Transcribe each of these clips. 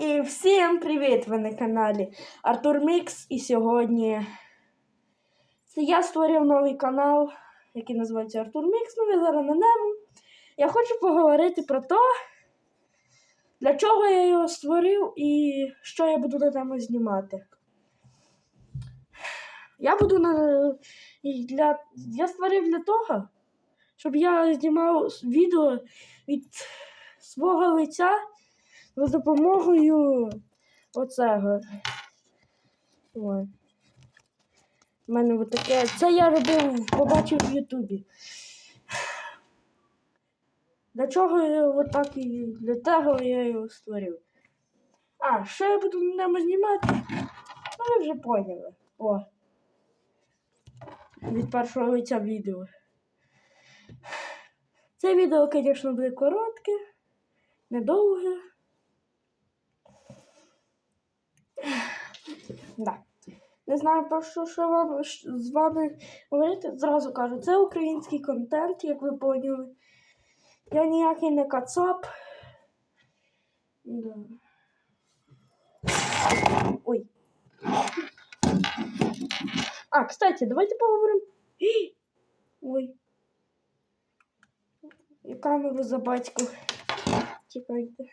І всім привіт! Ви на каналі Артур Мікс. І сьогодні це я створив новий канал, який називається Артур Мікс. Ну, ви зараз на ньому. Я хочу поговорити про те, для чого я його створив і що я буду на тему знімати. Я буду на для. Я створив для того, щоб я знімав відео від свого лиця за допомогою оцього. Ой. У мене от таке. Це я робив, побачив в Ютубі. Для чого я отак і для того я його створив. А, що я буду на ньому знімати? Ну, ви вже поняли. О. Від першого лиця відео. Це відео, звісно, буде коротке, недовге. Да. Не знаю про що, що вам з вами говорити. Зразу кажу, це український контент, як ви поняли. Я ніякий не кацап. Да. Ой. А, кстати, давайте поговоримо. Ой. І камеру за батьку. Чекайте.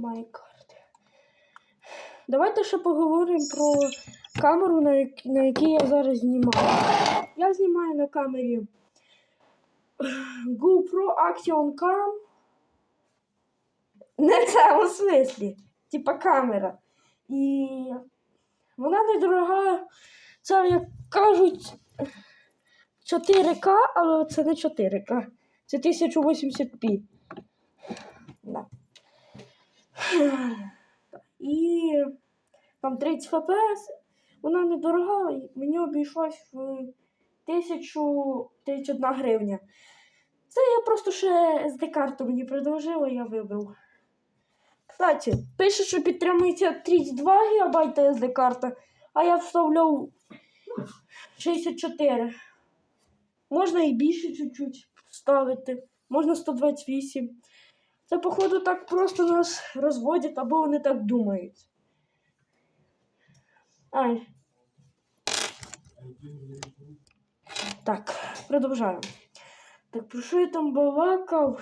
Немає карти. Давайте ще поговоримо про камеру, на, як- на якій я зараз знімаю. Я знімаю на камері GoPro Action Cam. Не це у смислі. Типа камера. І вона недорога. Це, як кажуть, 4К, але це не 4К. Це 1080p. І там 30 FPS. Вона недорога, і мені обійшлась в 1031 гривня. Це я просто ще SD-карту мені предложила, я вибив. Кстати, пише, що підтримується 32 ГБ SD-карта, а я вставляв 64. Можна і більше чуть-чуть вставити. Можна 128. Це, походу, так просто нас розводять, або вони так думають. Ай. Так, продовжаємо. Так, про що я там балакав?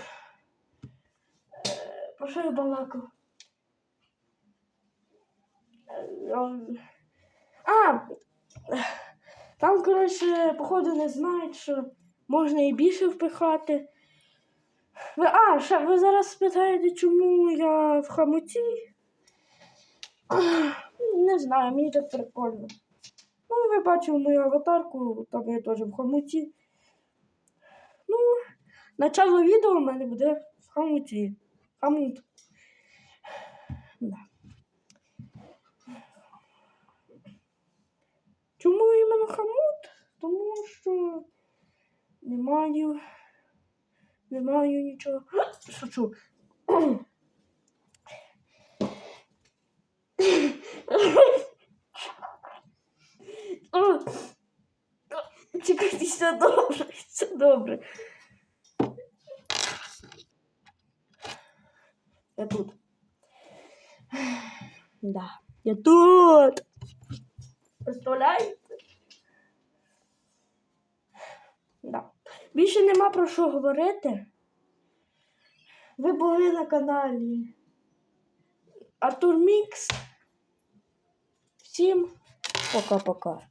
Е, Про що я балакав? Е, А! Там, коротше, походу, не знають, що можна і більше впихати. Ви, а, ще ви зараз спитаєте, чому я в хамуті? Не знаю, мені так прикольно. Ну, ви бачили мою аватарку, там я теж в хамуті. Ну, начало відео у мене буде в хамуті. Хамут. Да. Чому іменно хамут? Тому що не маю. Не маю нічого. Шучу. Чекайте, все добре, все добре. Я тут. Да, я тут. Представляєте? Більше нема про що говорити. Ви були на каналі Артур Мікс. Всім пока-пока.